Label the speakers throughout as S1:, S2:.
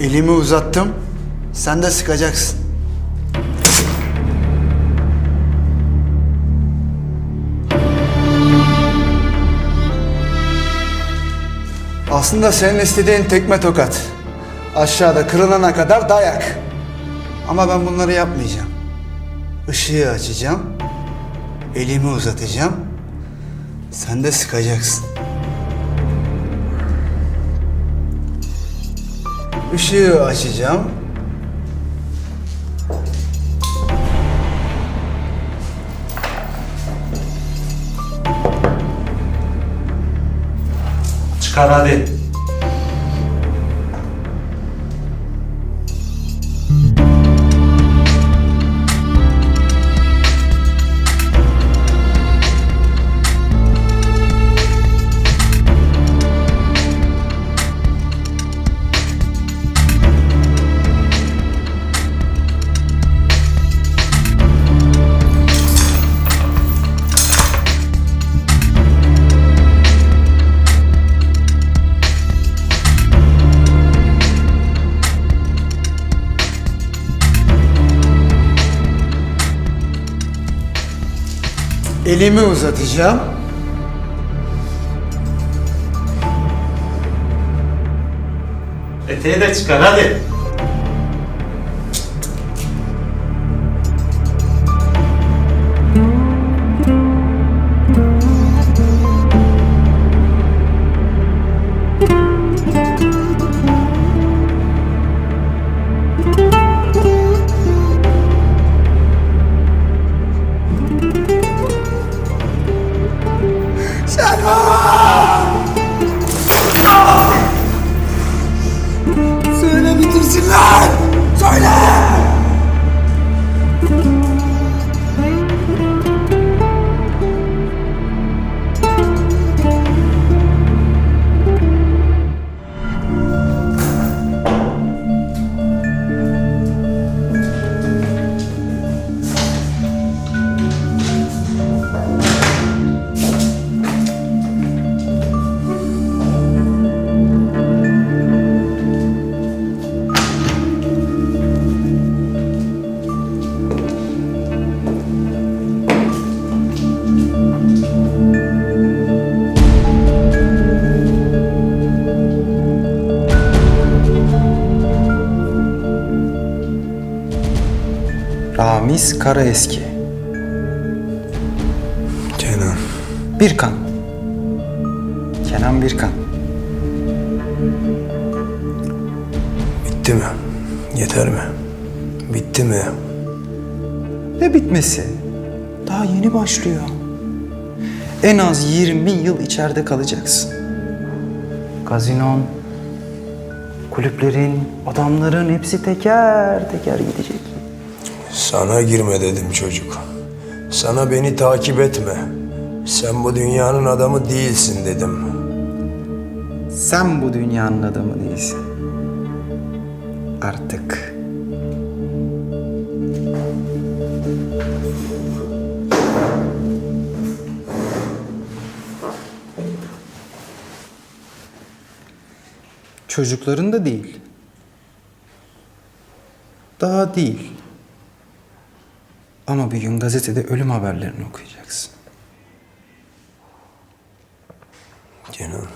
S1: Elimi uzattım. Sen de sıkacaksın. Aslında senin istediğin tekme tokat. Aşağıda kırılana kadar dayak. Ama ben bunları yapmayacağım. Işığı açacağım. Elimi uzatacağım. Sen de sıkacaksın. Işığı açacağım.
S2: Çıkar hadi.
S1: Elimi uzatacağım.
S2: Eteği de çıkar hadi.
S3: Ramiz Karaeski.
S4: Kenan.
S3: Birkan. Kenan Birkan.
S4: Bitti mi? Yeter mi? Bitti mi?
S3: Ne bitmesi? Daha yeni başlıyor. En az 20 yıl içeride kalacaksın. Gazinon, kulüplerin, adamların hepsi teker teker gidecek.
S4: Sana girme dedim çocuk. Sana beni takip etme. Sen bu dünyanın adamı değilsin dedim.
S3: Sen bu dünyanın adamı değilsin. Artık. Çocukların da değil. Daha değil. Ama bir gün gazetede ölüm haberlerini okuyacaksın.
S4: Kenan.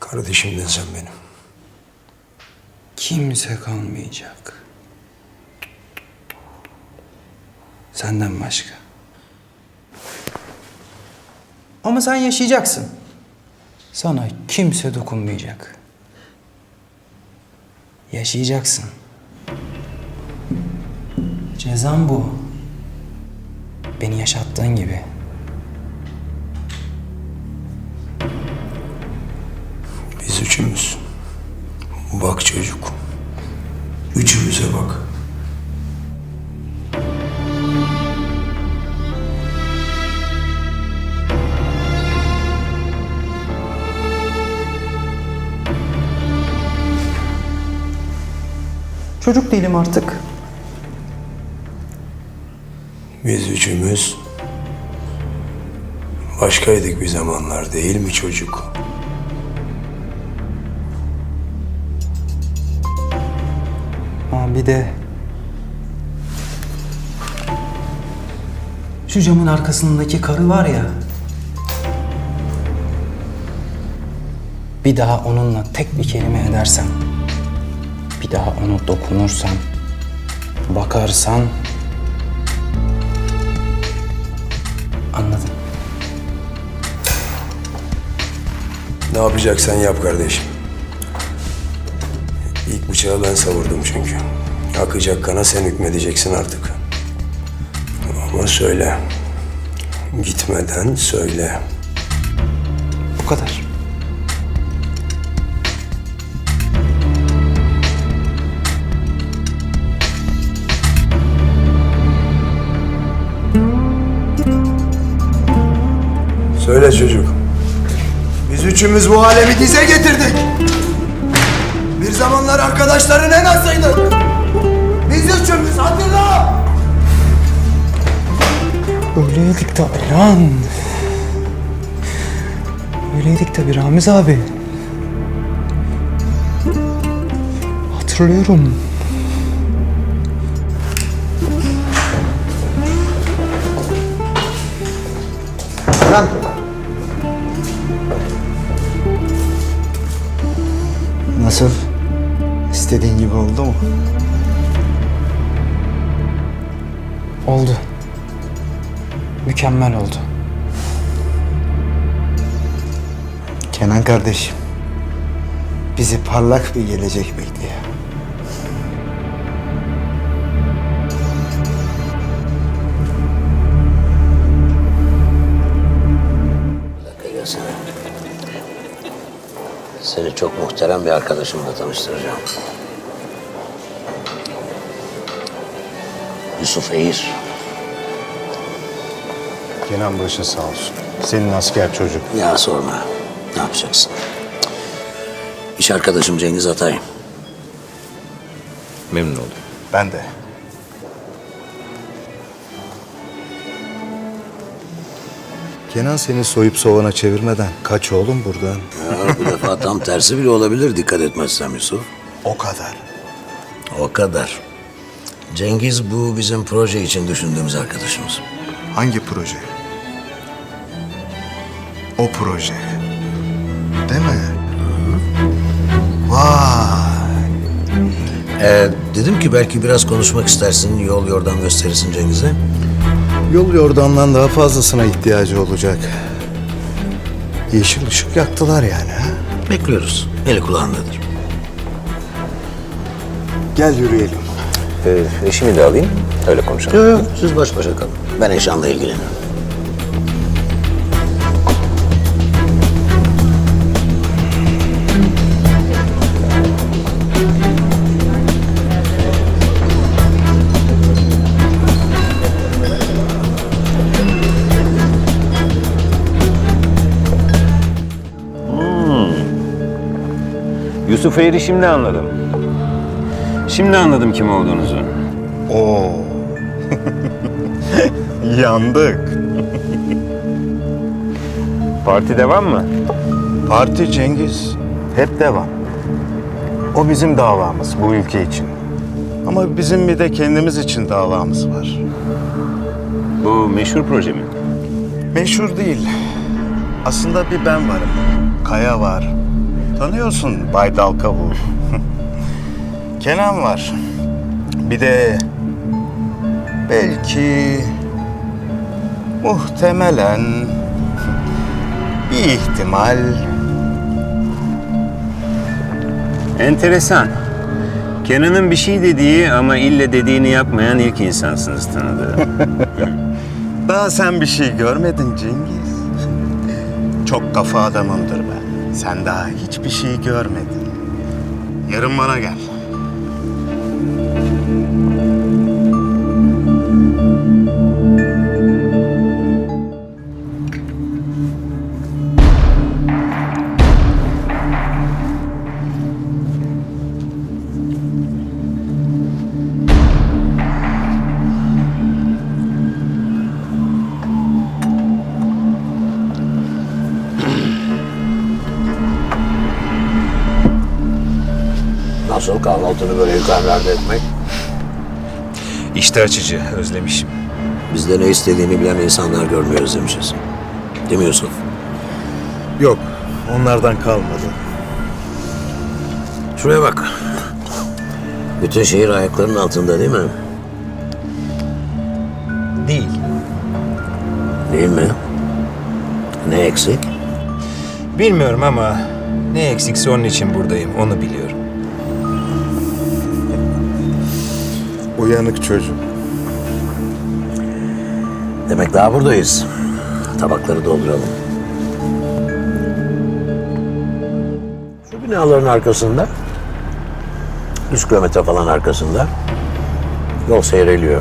S4: Kardeşimdin sen benim.
S3: Kimse kalmayacak. Senden başka. Ama sen yaşayacaksın. Sana kimse dokunmayacak. Yaşayacaksın. Cezam bu. Beni yaşattığın gibi.
S4: Biz üçümüz. Bak çocuk. Üçümüze bak.
S3: Çocuk değilim artık.
S4: Biz üçümüz başkaydık bir zamanlar değil mi çocuk?
S3: bir de şu camın arkasındaki karı var ya. Bir daha onunla tek bir kelime edersen, bir daha ona dokunursan, bakarsan
S4: Ne yapacaksan yap kardeşim. İlk bıçağı ben savurdum çünkü. Akacak kana sen hükmedeceksin artık. Ama söyle. Gitmeden söyle.
S3: Bu kadar.
S4: Söyle çocuk. Biz üçümüz bu alemi dize getirdik. Bir zamanlar arkadaşların en azıydık. Biz üçümüz hatırla.
S3: Öyleydik tabi lan. Öyleydik tabi Ramiz abi. Hatırlıyorum.
S1: Lan. Nasıl? İstediğin gibi oldu mu?
S3: Oldu. Mükemmel oldu.
S1: Kenan kardeşim. Bizi parlak bir gelecek bekliyor.
S5: Seni çok muhterem bir arkadaşımla tanıştıracağım. Yusuf Eğir.
S6: Kenan başın sağ olsun. Senin asker çocuk.
S5: Ya sorma. Ne yapacaksın? İş arkadaşım Cengiz Atay. Memnun oldum.
S6: Ben de. Kenan seni soyup sovana çevirmeden kaç oğlum buradan.
S5: Ya, bu defa tam tersi bile olabilir dikkat etmezsem Yusuf.
S6: O kadar.
S5: O kadar. Cengiz bu bizim proje için düşündüğümüz arkadaşımız.
S6: Hangi proje? O proje. Değil mi? Vay.
S5: Ee, dedim ki belki biraz konuşmak istersin, yol yordan gösterirsin Cengiz'e.
S6: Yol yordandan daha fazlasına ihtiyacı olacak. Yeşil ışık yaktılar yani ha?
S5: Bekliyoruz. Eli kulağındadır.
S6: Gel yürüyelim.
S7: Ee, eşimi de alayım, öyle konuşalım.
S5: Yok yok siz baş başa kalın. Ben Eşan'la ilgilenirim.
S7: Yusuf Eğri şimdi anladım. Şimdi anladım kim olduğunuzu.
S6: Oo. Yandık.
S7: Parti devam mı?
S6: Parti Cengiz hep devam. O bizim davamız bu ülke için. Ama bizim bir de kendimiz için davamız var.
S7: Bu meşhur proje mi?
S6: Meşhur değil. Aslında bir ben varım. Kaya var. Tanıyorsun Bay Dalkavuğ. Kenan var. Bir de belki muhtemelen bir ihtimal
S7: Enteresan. Kenan'ın bir şey dediği ama ille dediğini yapmayan ilk insansınız tanıdığım.
S6: Daha sen bir şey görmedin Cengiz. Çok kafa adamımdır. Sen daha hiçbir şey görmedin. Yarın bana gel.
S5: Kahvaltını böyle yukarılarda etmek?
S7: İşte açıcı, özlemişim.
S5: Biz de ne istediğini bilen insanlar görmeyi özlemişiz. Değil mi Yusuf?
S6: Yok, onlardan kalmadı.
S5: Şuraya bak. Bütün şehir ayaklarının altında değil mi?
S7: Değil.
S5: Değil mi? Ne eksik?
S7: Bilmiyorum ama ne eksikse onun için buradayım, onu biliyorum.
S6: Uyanık çocuk.
S5: Demek daha buradayız. Tabakları dolduralım. Şu binaların arkasında, 100 kilometre falan arkasında yol seyreliyor.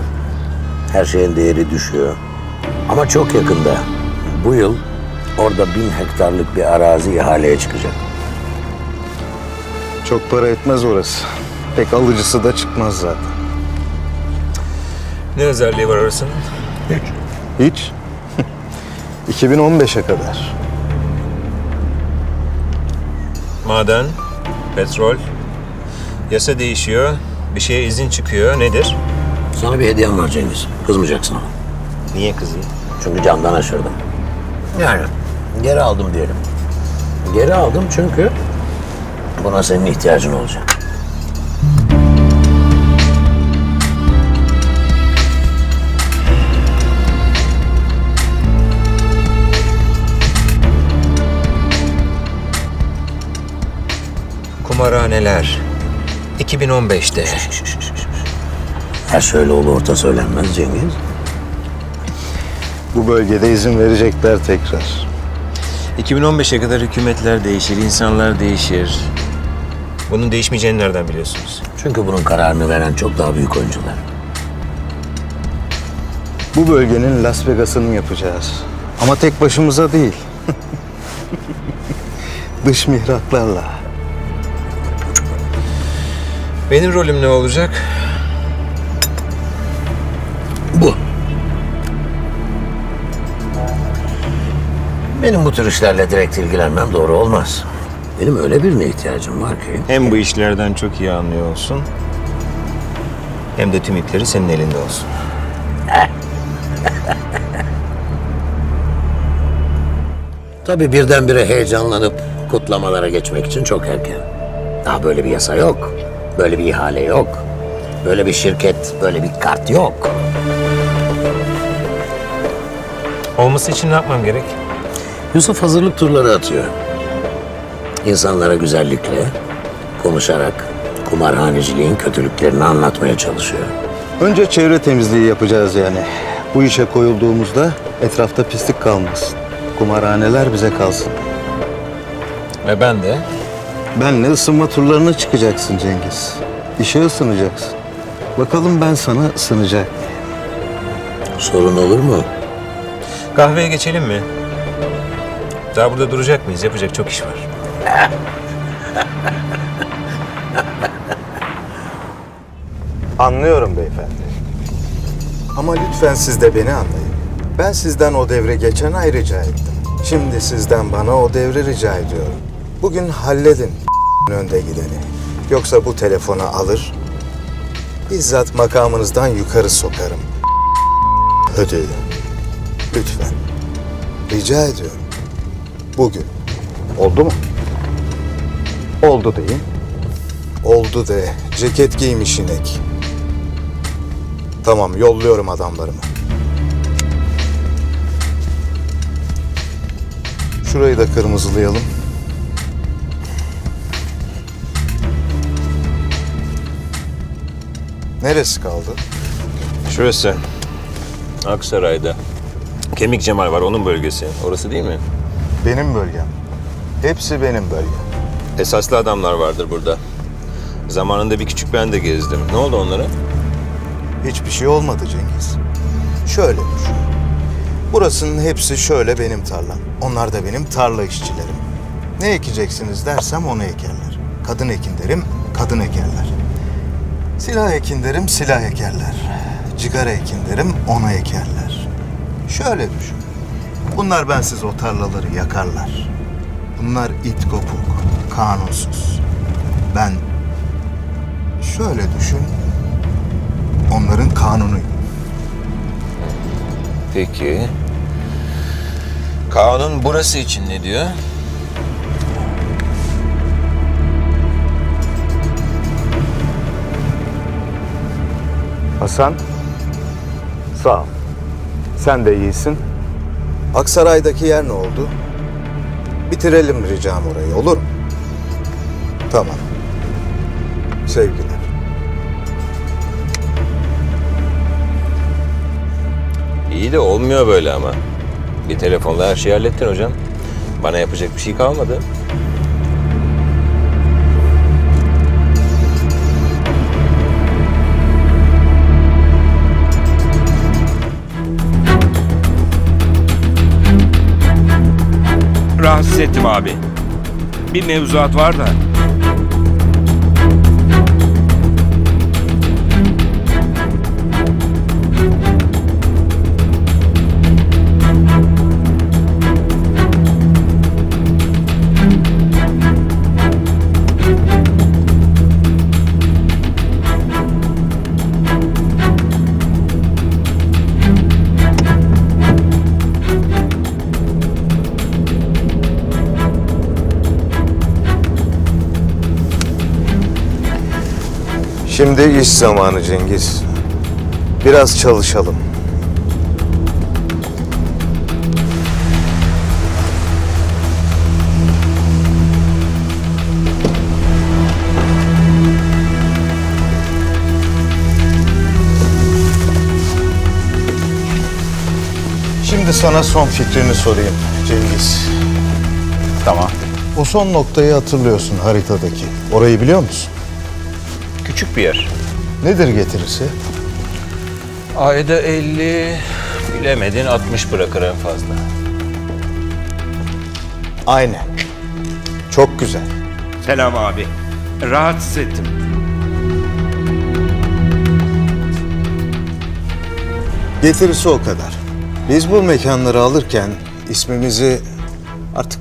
S5: Her şeyin değeri düşüyor. Ama çok yakında, bu yıl orada bin hektarlık bir arazi ihaleye çıkacak.
S6: Çok para etmez orası. Pek alıcısı da çıkmaz zaten.
S7: Ne özelliği var orasının?
S6: Hiç. 2015'e kadar.
S7: Maden, petrol, yasa değişiyor, bir şeye izin çıkıyor. Nedir?
S5: Sana bir hediyem var Cengiz. Kızmayacaksın ama.
S7: Niye kızın?
S5: Çünkü camdan aşırdım. Yani geri aldım diyelim. Geri aldım çünkü buna senin ihtiyacın olacak.
S7: Kumarhaneler. 2015'te.
S5: Her şöyle olur orta söylenmez Cengiz.
S6: Bu bölgede izin verecekler tekrar.
S7: 2015'e kadar hükümetler değişir, insanlar değişir. Bunun değişmeyeceğini nereden biliyorsunuz?
S5: Çünkü bunun kararını veren çok daha büyük oyuncular.
S6: Bu bölgenin Las Vegas'ını yapacağız. Ama tek başımıza değil. Dış mihraklarla.
S7: Benim rolüm ne olacak?
S5: Bu. Benim bu tür işlerle direkt ilgilenmem doğru olmaz. Benim öyle birine ihtiyacım var ki.
S7: Hem bu işlerden çok iyi anlıyor olsun. Hem de tüm ipleri senin elinde olsun.
S5: Tabii birdenbire heyecanlanıp kutlamalara geçmek için çok erken. Daha böyle bir yasa yok. Böyle bir ihale yok. Böyle bir şirket, böyle bir kart yok.
S7: Olması için ne yapmam gerek?
S5: Yusuf hazırlık turları atıyor. İnsanlara güzellikle, konuşarak kumarhaneciliğin kötülüklerini anlatmaya çalışıyor.
S6: Önce çevre temizliği yapacağız yani. Bu işe koyulduğumuzda etrafta pislik kalmasın. Kumarhaneler bize kalsın.
S7: Ve ben de
S6: Benle ısınma turlarına çıkacaksın Cengiz. İşe ısınacaksın. Bakalım ben sana ısınacak mıyım?
S5: Sorun olur mu?
S7: kahveye geçelim mi? Daha burada duracak mıyız? Yapacak çok iş var.
S6: Anlıyorum beyefendi. Ama lütfen siz de beni anlayın. Ben sizden o devre geçen ay rica ettim. Şimdi sizden bana o devre rica ediyorum. Bugün halledin önde gideni. Yoksa bu telefonu alır, bizzat makamınızdan yukarı sokarım. Ödüğü. Lütfen. Rica ediyorum. Bugün. Oldu mu? Oldu deyin. Oldu de. Ceket giymiş inek. Tamam yolluyorum adamlarımı. Şurayı da kırmızılayalım. Neresi kaldı?
S7: Şurası. Aksaray'da. Kemik Cemal var onun bölgesi. Orası değil mi?
S6: Benim bölgem. Hepsi benim bölgem.
S7: Esaslı adamlar vardır burada. Zamanında bir küçük ben de gezdim. Ne oldu onlara?
S6: Hiçbir şey olmadı Cengiz. Şöyle düşün. Burasının hepsi şöyle benim tarlam. Onlar da benim tarla işçilerim. Ne ekeceksiniz dersem onu ekerler. Kadın ekin derim, kadın ekerler. Silah ekin derim, silah ekerler. Cigara ekin derim, onu ekerler. Şöyle düşün. Bunlar bensiz o tarlaları yakarlar. Bunlar it kopuk, kanunsuz. Ben Şöyle düşün. Onların kanunuyum.
S8: Peki. Kanun burası için ne diyor?
S6: Hasan. Sağ ol. Sen de iyisin. Aksaray'daki yer ne oldu? Bitirelim ricam orayı olur mu? Tamam. Sevgiler.
S8: İyi de olmuyor böyle ama. Bir telefonla her şeyi hallettin hocam. Bana yapacak bir şey kalmadı.
S9: Rahatsız ettim abi. Bir mevzuat var da.
S6: Şimdi iş zamanı Cengiz. Biraz çalışalım. Şimdi sana son fikrini sorayım Cengiz.
S3: Tamam.
S6: O son noktayı hatırlıyorsun haritadaki. Orayı biliyor musun?
S8: Küçük bir yer.
S6: Nedir getirisi?
S8: Ayda 50, bilemedin 60 bırakır en fazla.
S6: Aynen. Çok güzel.
S9: Selam abi. Rahatsız ettim.
S6: Getirisi o kadar. Biz bu mekanları alırken ismimizi artık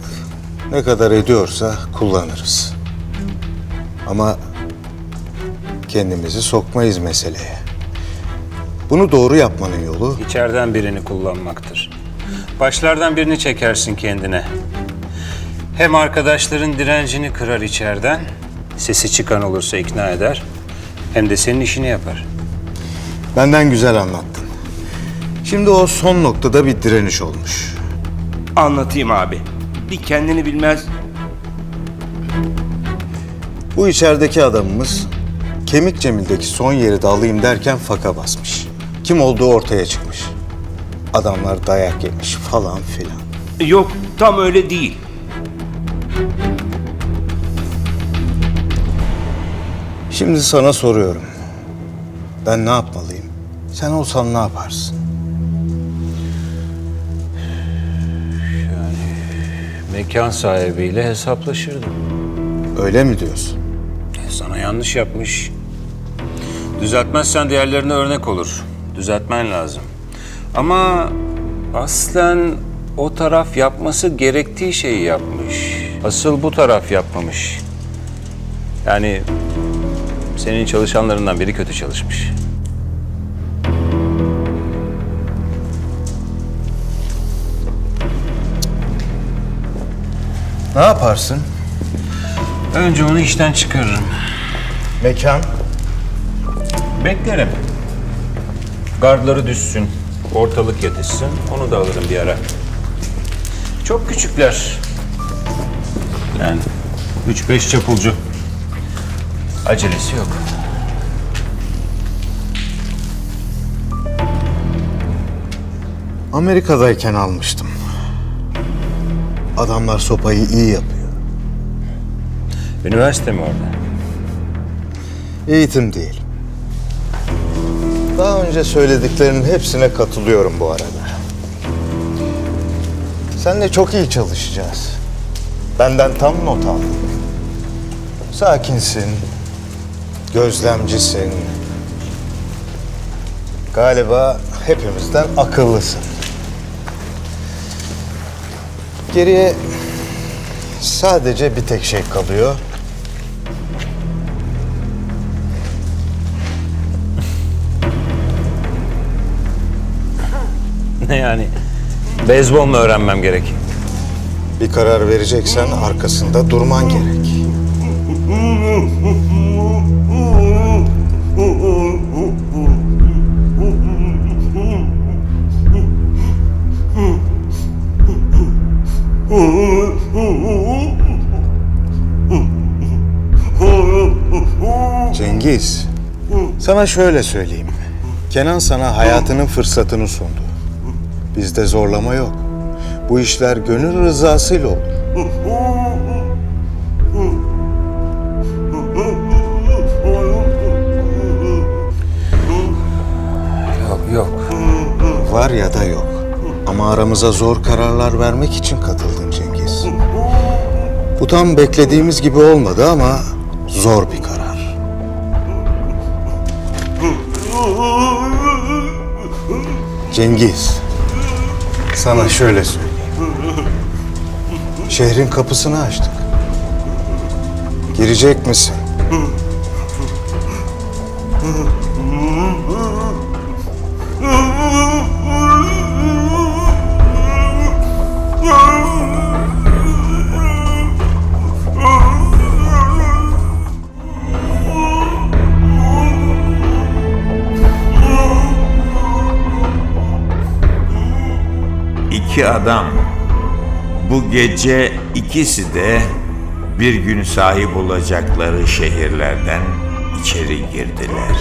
S6: ne kadar ediyorsa kullanırız. Ama kendimizi sokmayız meseleye. Bunu doğru yapmanın yolu
S7: İçeriden birini kullanmaktır. Başlardan birini çekersin kendine. Hem arkadaşların direncini kırar içeriden, sesi çıkan olursa ikna eder, hem de senin işini yapar.
S6: benden güzel anlattın. Şimdi o son noktada bir direniş olmuş.
S9: Anlatayım abi. Bir kendini bilmez
S6: Bu içerideki adamımız Kemik Cemil'deki son yeri de alayım derken faka basmış. Kim olduğu ortaya çıkmış. Adamlar dayak yemiş falan filan.
S9: Yok tam öyle değil.
S6: Şimdi sana soruyorum. Ben ne yapmalıyım? Sen olsan ne yaparsın?
S7: Mekan sahibiyle hesaplaşırdım.
S6: Öyle mi diyorsun?
S7: E, Sana yanlış yapmış. Düzeltmezsen diğerlerine örnek olur. Düzeltmen lazım. Ama aslen o taraf yapması gerektiği şeyi yapmış. Asıl bu taraf yapmamış. Yani senin çalışanlarından biri kötü çalışmış.
S6: Ne yaparsın?
S7: Önce onu işten çıkarırım.
S6: Mekan?
S7: Beklerim. Gardları düşsün, ortalık yatışsın. Onu da alırım bir ara. Çok küçükler. Yani üç beş çapulcu. Acelesi yok.
S6: Amerika'dayken almıştım. Adamlar sopayı iyi yapıyor.
S7: Üniversite mi orada?
S6: Eğitim değil. Daha önce söylediklerinin hepsine katılıyorum bu arada. Seninle çok iyi çalışacağız. Benden tam not al. Sakinsin, gözlemcisin. Galiba hepimizden akıllısın. Geriye sadece bir tek şey kalıyor.
S7: Ne yani? Beyzbol mu öğrenmem gerek?
S6: Bir karar vereceksen arkasında durman gerek. Cengiz, sana şöyle söyleyeyim. Kenan sana hayatının fırsatını sundu. Bizde zorlama yok. Bu işler gönül rızasıyla olur.
S3: Yok yok.
S6: Var ya da yok. Ama aramıza zor kararlar vermek için katıldın Cengiz. Bu tam beklediğimiz gibi olmadı ama zor bir karar. Cengiz, sana şöyle söyleyeyim. Şehrin kapısını açtık. Girecek misin?
S10: Adam. Bu gece ikisi de bir gün sahip olacakları şehirlerden içeri girdiler.